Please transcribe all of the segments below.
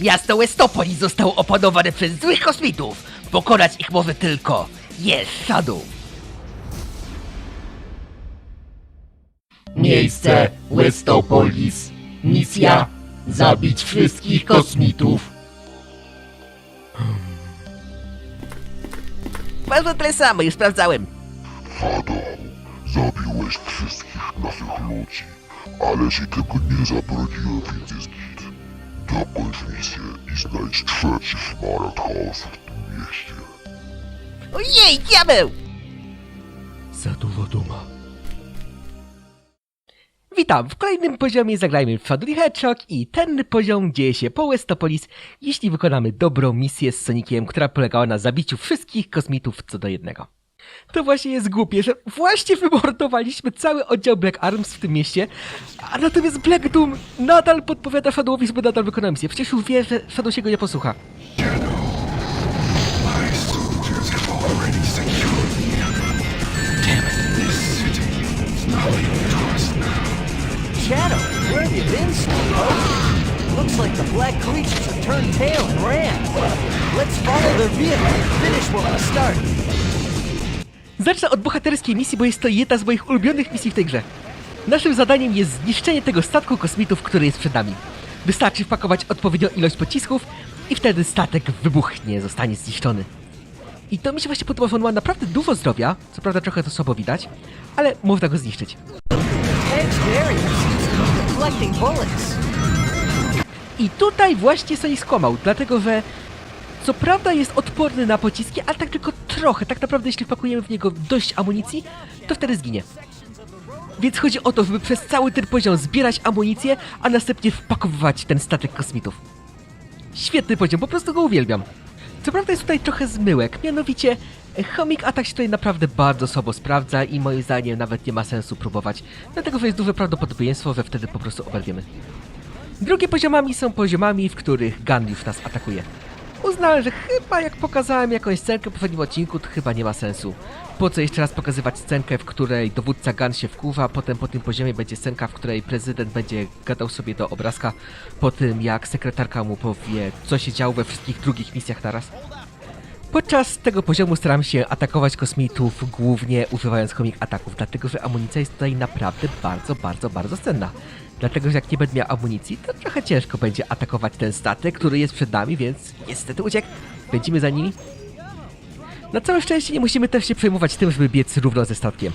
Miasto Westopolis zostało opanowane przez złych kosmitów. Pokonać ich może tylko Yes Shadow. Miejsce Westopolis. Misja zabić wszystkich kosmitów. Bardzo tyle samo, już sprawdzałem. Shadow, zabiłeś wszystkich naszych ludzi, ale ci tego nie zabroniłem, więc jest. Dokończ misję i znajdź trzeci szmaragd chaosu w tym mieście. Ojej, diabeł! Za dużo duma. Witam, w kolejnym poziomie zagrajmy w Faduli Hedgehog i ten poziom dzieje się po Westopolis, jeśli wykonamy dobrą misję z Soniciem, która polegała na zabiciu wszystkich kosmitów co do jednego. To właśnie jest głupie, że właśnie wymordowaliśmy cały oddział Black Arms w tym mieście, a natomiast Black Doom nadal podpowiada Shadowowi, żeby nadal wykonał misję. Przecież już wie, że Shadow się go nie posłucha. Shadow, where have you been, Slowpoke? Looks like the black creatures have turned tail and ran. Let's follow their vehicle and finish what we started. Zacznę od bohaterskiej misji, bo jest to jedna z moich ulubionych misji w tej grze. Naszym zadaniem jest zniszczenie tego statku kosmitów, który jest przed nami. Wystarczy wpakować odpowiednią ilość pocisków i wtedy statek wybuchnie, zostanie zniszczony. I to mi się właśnie podoba, on ma naprawdę dużo zdrowia, co prawda trochę to słabo widać, ale można go zniszczyć. I tutaj właśnie sobie skłamał, dlatego że co prawda jest odporny na pociski, ale tak tylko trochę. Tak naprawdę jeśli wpakujemy w niego dość amunicji, to wtedy zginie. Więc chodzi o to, żeby przez cały ten poziom zbierać amunicję, a następnie wpakowywać ten statek kosmitów. Świetny poziom, po prostu go uwielbiam. Co prawda jest tutaj trochę zmyłek, mianowicie e, Chomik Atak się tutaj naprawdę bardzo słabo sprawdza i moim zdaniem nawet nie ma sensu próbować, dlatego że jest duże prawdopodobieństwo, że wtedy po prostu oberwiemy. Drugie poziomami są poziomami, w których Gun już nas atakuje. Uznałem, że chyba jak pokazałem jakąś scenkę w poprzednim odcinku, to chyba nie ma sensu. Po co jeszcze raz pokazywać scenkę, w której dowódca Gun się wkurza, a potem po tym poziomie będzie scenka, w której prezydent będzie gadał sobie do obrazka po tym, jak sekretarka mu powie, co się działo we wszystkich drugich misjach naraz. Podczas tego poziomu staram się atakować kosmitów głównie używając komik ataków, dlatego że amunicja jest tutaj naprawdę bardzo, bardzo, bardzo cenna. Dlatego, że jak nie będę miał amunicji, to trochę ciężko będzie atakować ten statek, który jest przed nami, więc niestety uciekł. Pędzimy za nimi. Na całe szczęście nie musimy też się przejmować tym, żeby biec równo ze statkiem.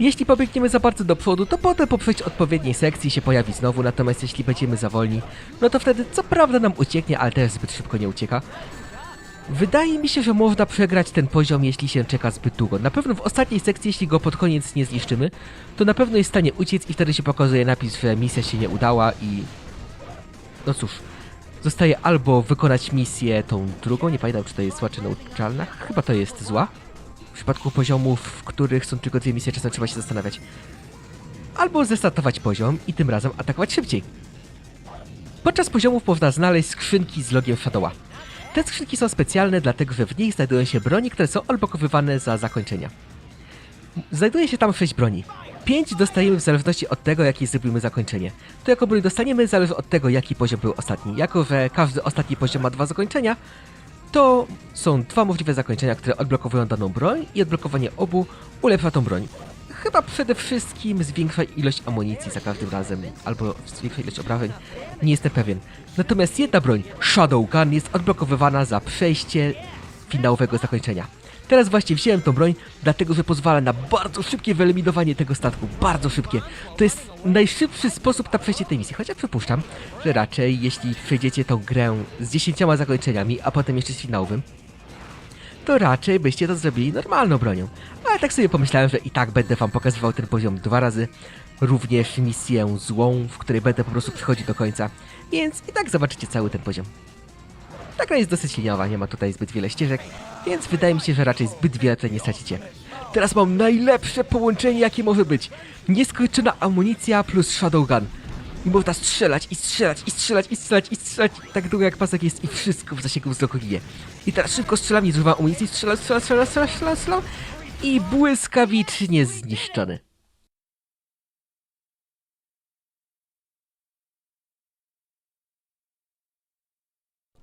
Jeśli pobiegniemy za bardzo do przodu, to potem po odpowiedniej sekcji się pojawi znowu, natomiast jeśli będziemy za wolni, no to wtedy co prawda nam ucieknie, ale też zbyt szybko nie ucieka. Wydaje mi się, że można przegrać ten poziom, jeśli się czeka zbyt długo. Na pewno w ostatniej sekcji, jeśli go pod koniec nie zniszczymy, to na pewno jest w stanie uciec i wtedy się pokazuje napis, że misja się nie udała i... No cóż, zostaje albo wykonać misję tą drugą, nie pamiętam czy to jest zła czy neutralna, chyba to jest zła. W przypadku poziomów, w których są tylko dwie misje, czasem trzeba się zastanawiać. Albo zestartować poziom i tym razem atakować szybciej. Podczas poziomów można znaleźć skrzynki z logiem Shadowa. Te skrzynki są specjalne, dlatego że w nich znajdują się broni, które są odblokowywane za zakończenia. Znajduje się tam 6 broni. 5 dostajemy w zależności od tego, jakie zrobimy zakończenie. To jaką broń dostaniemy zależy od tego, jaki poziom był ostatni. Jako, że każdy ostatni poziom ma dwa zakończenia, to są dwa możliwe zakończenia, które odblokowują daną broń i odblokowanie obu ulepsza tą broń. Chyba przede wszystkim zwiększa ilość amunicji za każdym razem, albo zwiększa ilość obrażeń, nie jestem pewien. Natomiast jedna broń, Shadow Gun, jest odblokowywana za przejście finałowego zakończenia. Teraz właśnie wziąłem tą broń, dlatego że pozwala na bardzo szybkie wyeliminowanie tego statku. Bardzo szybkie. To jest najszybszy sposób na przejście tej misji. Chociaż przypuszczam, że raczej jeśli przejdziecie tą grę z 10 zakończeniami, a potem jeszcze z finałowym, to raczej byście to zrobili normalną bronią. Ale tak sobie pomyślałem, że i tak będę wam pokazywał ten poziom dwa razy. Również misję złą, w której będę po prostu przychodzić do końca. Więc i tak zobaczycie cały ten poziom. Ta gra jest dosyć liniowa, nie ma tutaj zbyt wiele ścieżek, więc wydaje mi się, że raczej zbyt wiele tutaj nie stracicie. Teraz mam najlepsze połączenie, jakie może być. Nieskończona amunicja plus Shadowgun. I można strzelać, i strzelać, i strzelać, i strzelać, i strzelać, tak długo jak pasek jest i wszystko w zasięgu wzroku ginie. I teraz szybko strzelam, nie zużywam amunicji, strzelam, strzelam, strzelam, strzelam, strzelam, strzelam i błyskawicznie zniszczony.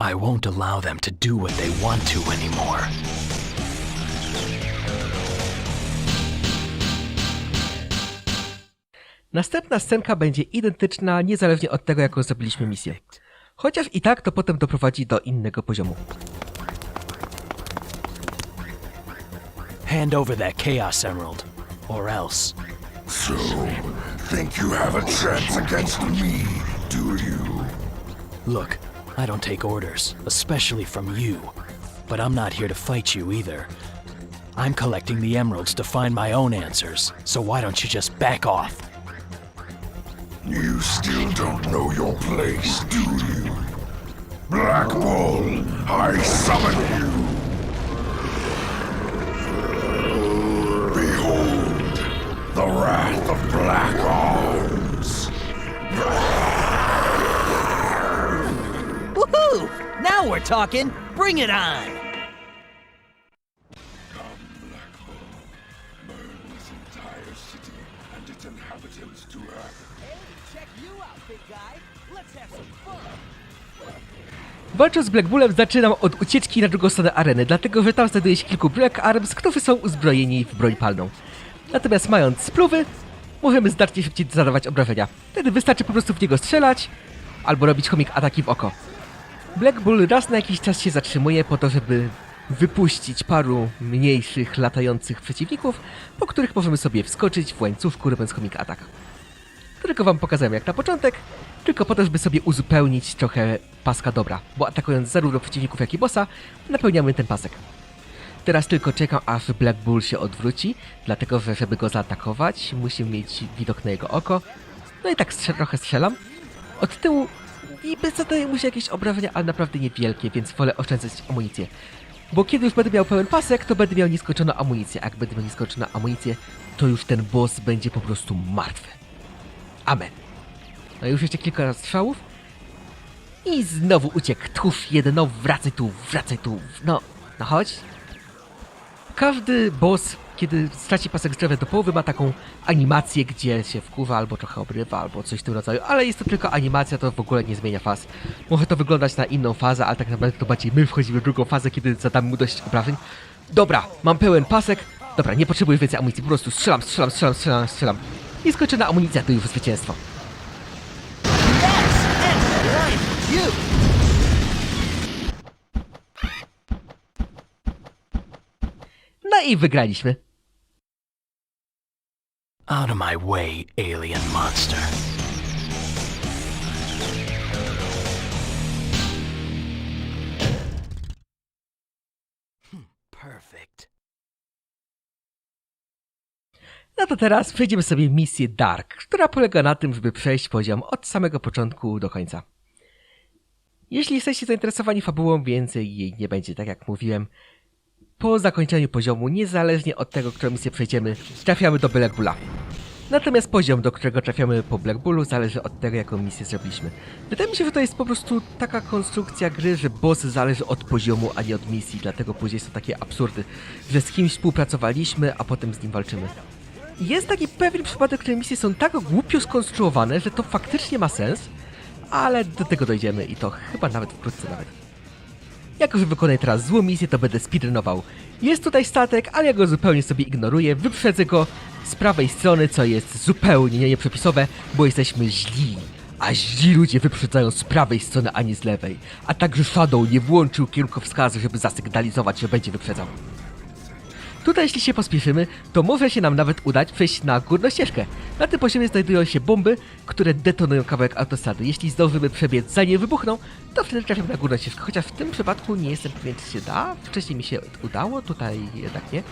I won't allow them to do what they want to anymore. Następna scenka będzie identyczna, niezależnie od tego, jaką zrobiliśmy misję. Chociaż i tak to potem doprowadzi do innego poziomu. Hand over that Chaos Emerald, or else. So, think you have a chance against me, do you? Look, I don't take orders, especially from you. But I'm not here to fight you either. I'm collecting the emeralds to find my own answers, so why don't you just back off? You still don't know your place, do you? Black Bull, I summon you! Behold, the wrath of Black Arms! Woohoo! Now we're talking. Bring it on. Walcząc z Black Bullem zaczynam od ucieczki na drugą stronę areny, dlatego że tam znajduje się kilku Black Arms, którzy są uzbrojeni w broń palną. Natomiast mając spluwy, możemy znacznie szybciej zadawać obrażenia. Wtedy wystarczy po prostu w niego strzelać, albo robić chomik ataki w oko. Black Bull raz na jakiś czas się zatrzymuje po to, żeby wypuścić paru mniejszych, latających przeciwników, po których możemy sobie wskoczyć w łańcuszku robiąc chomik atak. Tylko wam pokazałem jak na początek, tylko po to, żeby sobie uzupełnić trochę paska dobra, bo atakując zarówno przeciwników, jak i bossa, napełniamy ten pasek. Teraz tylko czekam, aż Black Bull się odwróci, dlatego że żeby go zaatakować, musimy mieć widok na jego oko. No i tak strzel trochę strzelam. Od tyłu niby zadaje mu się jakieś obrażenia, ale naprawdę niewielkie, więc wolę oszczędzać amunicję. Bo kiedy już będę miał pełen pasek, to będę miał nieskończoną amunicję, a jak będę miał nieskończoną amunicję, to już ten boss będzie po prostu martwy. Amen. No już jeszcze kilka strzałów. I znowu uciekł. Tchórz jeden, no wracaj tu, wracaj tu. No, no chodź. Każdy boss, kiedy straci pasek zdrowia do połowy, ma taką animację, gdzie się wkurza, albo trochę obrywa, albo coś w tym rodzaju. Ale jest to tylko animacja, to w ogóle nie zmienia faz. Może to wyglądać na inną fazę, ale tak naprawdę to bardziej my wchodzimy w drugą fazę, kiedy zadamy mu dość obrażeń. Dobra, mam pełen pasek. Dobra, nie potrzebuję więcej amunicji, po prostu strzelam, strzelam, strzelam, strzelam, strzelam. I skończona amunicja to już zwycięstwo. No i wygraliśmy. Out of my way, alien monster. No to teraz przejdziemy sobie misję Dark, która polega na tym, żeby przejść poziom od samego początku do końca. Jeśli jesteście zainteresowani fabułą, więcej jej nie będzie, tak jak mówiłem. Po zakończeniu poziomu, niezależnie od tego, którą misję przejdziemy, trafiamy do Black Bulla. Natomiast poziom, do którego trafiamy po Black Bullu, zależy od tego, jaką misję zrobiliśmy. Wydaje mi się, że to jest po prostu taka konstrukcja gry, że boss zależy od poziomu, a nie od misji, dlatego później są takie absurdy, że z kimś współpracowaliśmy, a potem z nim walczymy. Jest taki pewien przypadek, które misje są tak głupio skonstruowane, że to faktycznie ma sens, ale do tego dojdziemy i to chyba nawet wkrótce nawet. Jako, że wykonaję teraz złą misję, to będę speedrunował. Jest tutaj statek, ale ja go zupełnie sobie ignoruję, wyprzedzę go z prawej strony, co jest zupełnie nieprzepisowe, bo jesteśmy źli. A źli ludzie wyprzedzają z prawej strony, a nie z lewej. A także Shadow nie włączył kierunkowskazu, żeby zasygnalizować, że będzie wyprzedzał. Tutaj jeśli się pospieszymy, to może się nam nawet udać przejść na górną ścieżkę. Na tym poziomie znajdują się bomby, które detonują kawałek autostrady. Jeśli zdążymy przebiec zanim wybuchną, to wtedy trafimy na górną ścieżkę. Chociaż w tym przypadku nie jestem pewien, czy się da. Wcześniej mi się udało, tutaj jednak nie.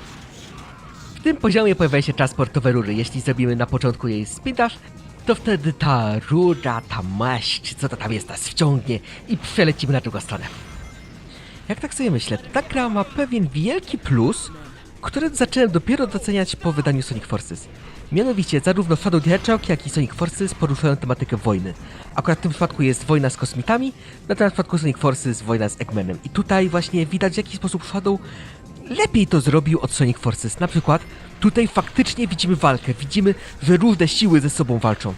W tym poziomie pojawiają się transportowe rury. Jeśli zrobimy na początku jej spindaż, to wtedy ta rura, ta maść, co to tam jest, nas wciągnie i przelecimy na drugą stronę. Jak tak sobie myślę, ta gra ma pewien wielki plus, który zacząłem dopiero doceniać po wydaniu Sonic Forces. Mianowicie zarówno Shadow the Hedgehog, jak i Sonic Forces poruszają tematykę wojny. Akurat w tym przypadku jest wojna z kosmitami, natomiast w przypadku Sonic Forces wojna z Eggmanem. I tutaj właśnie widać w jaki sposób Shadow lepiej to zrobił od Sonic Forces. Na przykład tutaj faktycznie widzimy walkę, widzimy, że różne siły ze sobą walczą.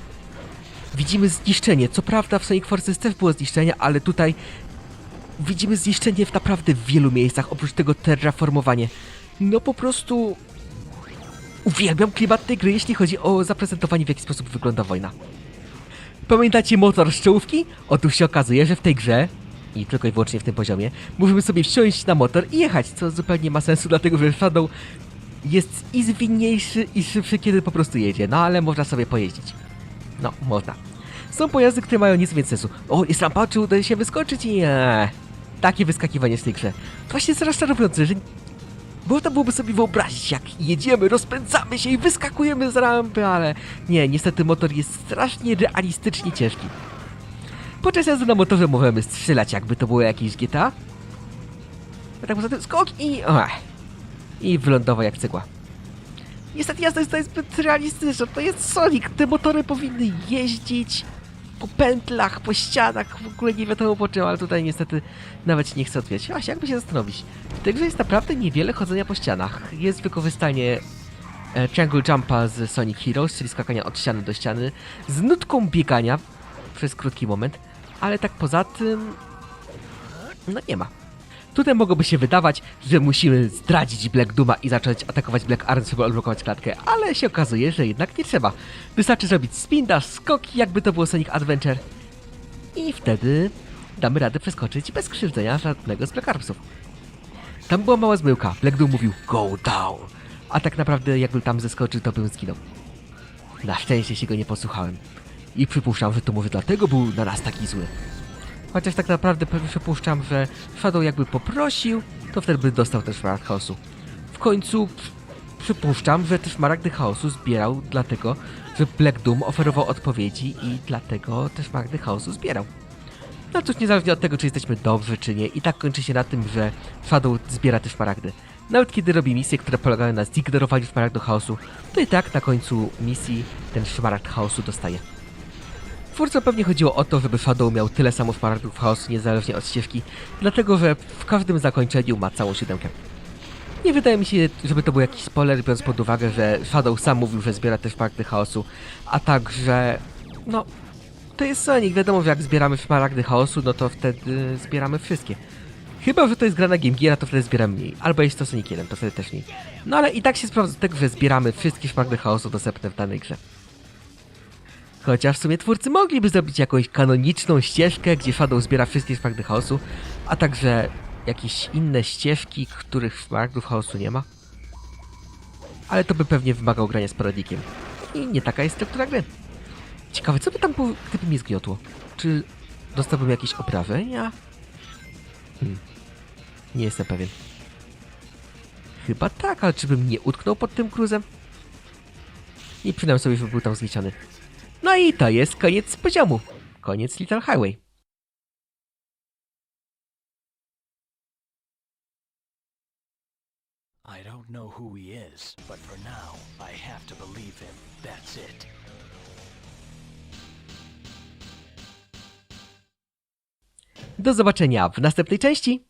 Widzimy zniszczenie. Co prawda w Sonic Forces też było zniszczenie, ale tutaj widzimy zniszczenie w naprawdę wielu miejscach, oprócz tego terraformowanie. No po prostu... Uwielbiam klimat tej gry, jeśli chodzi o zaprezentowanie, w jaki sposób wygląda wojna. Pamiętacie motor z czołówki? Otóż się okazuje, że w tej grze, i tylko i wyłącznie w tym poziomie, możemy sobie wsiąść na motor i jechać, co zupełnie nie ma sensu, dlatego że Shadow jest i zwinniejszy, i szybszy, kiedy po prostu jedzie, no ale można sobie pojeździć. No, można. Są pojazdy, które mają nic więcej sensu. O, jest rampa, czy uda się wyskoczyć? Nie. Takie wyskakiwanie w tej grze. To właśnie jest rozczarowujące, że można byłoby sobie wyobrazić, jak jedziemy, rozpędzamy się i wyskakujemy z rampy, ale nie, niestety motor jest strasznie realistycznie ciężki. Podczas jazdy na motorze możemy strzelać, jakby to było jakieś GTA. A tak poza tym skok i... I wylądował jak cegła. Niestety jazda jest tutaj zbyt realistyczna, to jest Sonic, te motory powinny jeździć po pętlach, po ścianach, w ogóle nie wiadomo po czym, ale tutaj niestety nawet nie chcę odwijać. Właśnie, jakby się zastanowić. W tej grze jest naprawdę niewiele chodzenia po ścianach. Jest wykorzystanie e, Triangle Jumpa z Sonic Heroes, czyli skakania od ściany do ściany, z nutką biegania przez krótki moment, ale tak poza tym... No nie ma. Tutaj mogłoby się wydawać, że musimy zdradzić Black Duma i zacząć atakować Black Arms, żeby odblokować klatkę, ale się okazuje, że jednak nie trzeba. Wystarczy zrobić spin dash, jakby to było Sonic Adventure i wtedy damy radę przeskoczyć bez krzywdzenia żadnego z Black Armsów. Tam była mała zmyłka. Black Doom mówił go down, a tak naprawdę jakbym tam zeskoczył, to bym zginął. Na szczęście się go nie posłuchałem. I przypuszczam, że to może dlatego był na nas taki zły. Chociaż tak naprawdę przypuszczam, że Shadow jakby poprosił, to wtedy by dostał też szmaragd chaosu. W końcu przy- przypuszczam, że też szmaragdy chaosu zbierał dlatego, że Black Doom oferował odpowiedzi i dlatego też szmaragdy chaosu zbierał. No cóż, niezależnie od tego, czy jesteśmy dobrzy, czy nie, i tak kończy się na tym, że Shadow zbiera te szmaragdy. Nawet kiedy robi misje, które polegają na zignorowaniu szmaragdu chaosu, to i tak na końcu misji ten szmaragd chaosu dostaje. Twórcom pewnie chodziło o to, żeby Shadow miał tyle samo szmaragdów chaosu niezależnie od ścieżki, dlatego że w każdym zakończeniu ma całą siódemkę. Nie wydaje mi się, żeby to był jakiś spoiler, biorąc pod uwagę, że Shadow sam mówił, że zbiera te szmaragdy chaosu, a także, no, to jest Sonic, wiadomo, że jak zbieramy szmaragdy chaosu, no to wtedy zbieramy wszystkie. Chyba, że to jest gra na Game Gear, to wtedy zbieram mniej. Albo jest to Sonic 1, to wtedy też mniej. No ale i tak się sprawdza tego, że zbieramy wszystkie szmaragdy chaosu dostępne w danej grze. Chociaż w sumie twórcy mogliby zrobić jakąś kanoniczną ścieżkę, gdzie Shadow zbiera wszystkie szmaragdy chaosu, a także jakieś inne ścieżki, których szmaragdów chaosu nie ma. Ale to by pewnie wymagało grania z poradikiem. I nie taka jest struktura gry. Ciekawe, co by tam było, gdyby mnie zgniotło? Czy dostałbym jakieś oprażenia? Hmm. Nie jestem pewien. Chyba tak, ale czy bym nie utknął pod tym gruzem? I przynajmniej sobie, był tam zniszczony. No i to jest koniec poziomu. Koniec Little Highway. I don't know who he is, but for now, I have to believe him. That's it. Do zobaczenia w następnej części.